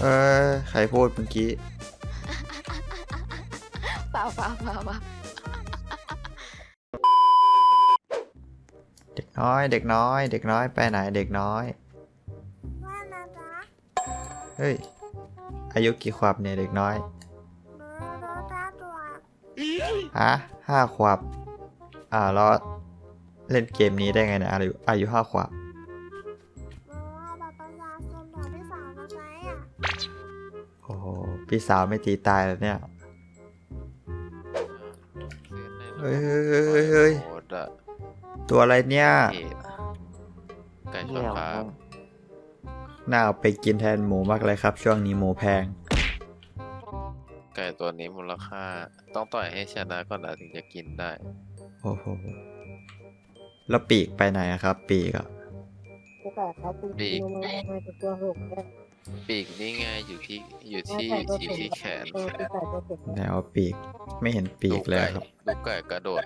เออใครพูดเมื่อกี้ เปล่าเปล่าเปล่าเปล่าเด็กน้อย เด็กน้อย เด็กน้อยไปไหนเด็กน้อย ว่านะจ๊ะเฮ้ย อายุกี่ขวบเนี่ยเด็กน้อย หนูรู้ตาตัวฮะห้าขวบ อ่าแล้วเล่นเกมนี้ได้ไงเนี่ยอายุอายุห้าขวบ พี่สาวไม่ตีตายแล้วเนี่ย เฮ้ยเฮ้ยเฮ้ยเฮ้ยเฮ้ยโหดอะตัวอะไรเนี่ยเกตไก่ชนฟ้าน่าเอาไปกินแทนหมูมากเลยครับ ช่วงนี้หมูแพง ไก่ตัวนี้มูลค่า ต้องต่อยให้ชนะก่อนนะถึงจะกินได้ โอ้โห แล้วปีกไปไหนอะครับ ปีกอะ แต่ครับคุณปีก ลงมามาจากตัวหกเนี่ยปีกนี่ไงอยู่ที่อยู่ที่อยู่ที่ที่แขนตัวปีศาจตัวเจ็บแนวปีกไม่เห็นปีกเลยครับลูกไก่กระโดด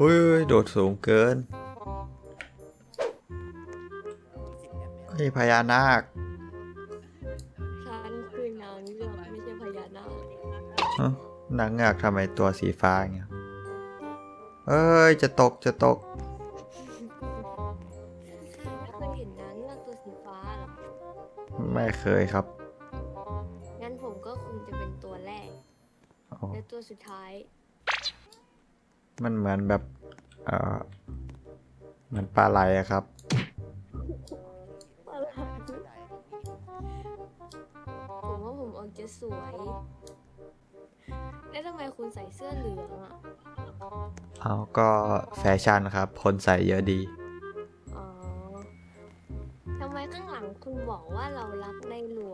อุ้ยโดดสูงเกินเฮ้ยพญานาคฉันคือนางเงือกไม่ใช่พญานาคฮะนางเงือกทำไมตัวสีฟ้าอย่างเงี้ยเอ้ยจะตกจะตก เคยเห็นนางเงือกตัวสีฟ้าเหรอไม่เคยครับ งั้นผมก็คงจะเป็นตัวแรกโอ้และตัวสุดท้าย มันเหมือนแบบเอ่อเหมือนปลาไหลอะครับ ผมว่าผมออกจะสวย แล้วทำไมคุณใส่เสื้อเหลืองอะ เอาก็แฟชั่นครับ คนใส่เยอะดี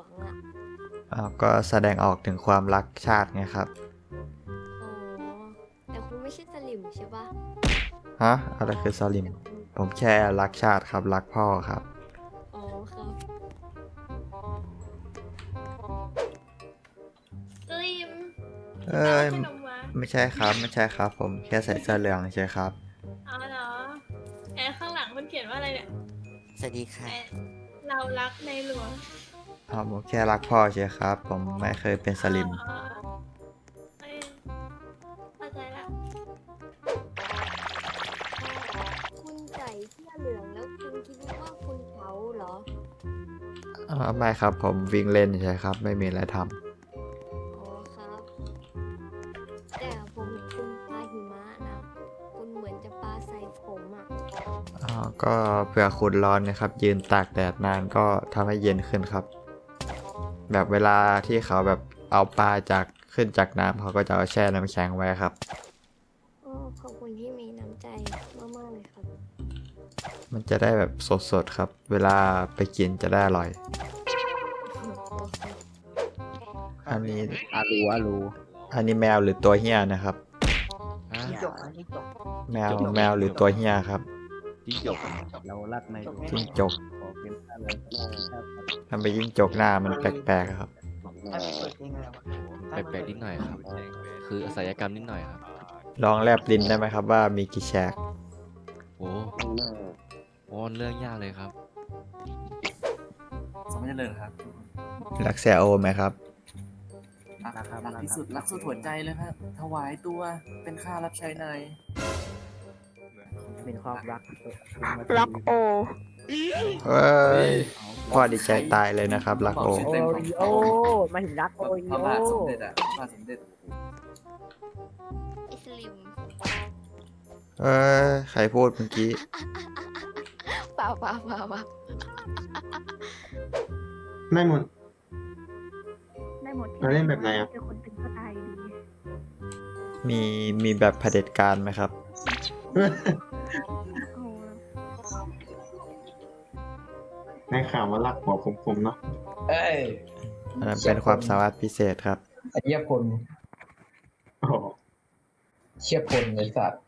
วงอะเอาก็แสดงออกถึงความรักชาติไงครับ อ๋อ แต่คุณไม่ใช่สลิมใช่ปะฮะ อะไรคือสลิมแต่คุณผมแค่รักชาติครับ รักพ่อครับ อ๋อครับสลิมเอ้ย ขนมหวานไม่ใช่ครับ ไม่ใช่ครับ ผมแค่ใส่เสื้อเหลืองใช่ครับ อ๋อเหรอแอร์ข้างหลังมันเขียนว่าอะไรเนี่ยสวัสดีค่ะ แอร์เรารักในหลวง เอาผมแค่รักพ่อใช่ครับ ผมไม่เคยเป็นสลิมอ๋อเอ้ยเข้าใจละคุณใส่เสื้อเหลืองแล้วคุณคิดว่าคุณเขาเหรอ อ่าไม่ครับผมวิ่งเล่นใช่ครับ ไม่มีอะไรทอ๋อครับ แต่ผมเห็นคุณปาหิมะนะ คุณเหมือนจะปาใส่ผมอะำอ่าก็เผื่อคุณร้อนนะครับ ยืนตากแดดนานก็ทำให้เย็นขึ้นครับ แบบเวลาที่เขาแบบเอาปลาจากขึ้นจากน้ำเขาก็จะเอาแช่น้ำแข็งไว้ครับ โอ้ขอบคุณที่มีน้ำใจมากๆเลยครับ มันจะได้แบบสดๆครับ เวลาไปกินจะได้อร่อย อันนี้อารูอารูอันนี้แมวหรือตัวเฮียนะครับ จิ้งจกจิ้งจกแมวแมวหรือตัวเฮียครับจิ้งจกเรารักในจิ้งจก ขอเป็นข้าเลย ทำไปยิ่งจกหน้ามันแปลกๆครับ แปลกๆนิดหน่อยครับ คือศัลยกรรมนิดหน่อยครับ ลองแลบลิ้นได้ไหมครับว่ามีกี่แฉกโอ้โอ้เรื่องยากเลยครับสมเจริญครับรักแซโอไหมครับรักที่สุดรักสุดหัวใจเลยครับ ถวายตัวเป็นข้ารับใช้นายเป็นความรักรักโอ เฮ้ยพ่อดีใจตายเลยนะครับ รักโอโอริโอมาถึงรักโอริพระโอบาทสมเด็จอะพระบาทสมเด็จอิสลิมเอ้ยใครพูดเมื่อกี้ เปล่าเปล่าเปล่าเปล่าได้หมด ได้หมดเราเล่นแบบไหนอะ เจอคนตึงก็ตายอยู่ดีมีมีแบบเผด็จการไหมครับ โอ้ในข่าวว่ารักหัวผมผมเนาะเอ้ยอันนั้นเป็นความสามารถพิเศษครับเชียพลโอ้โหเชียพลไอ้สัตว์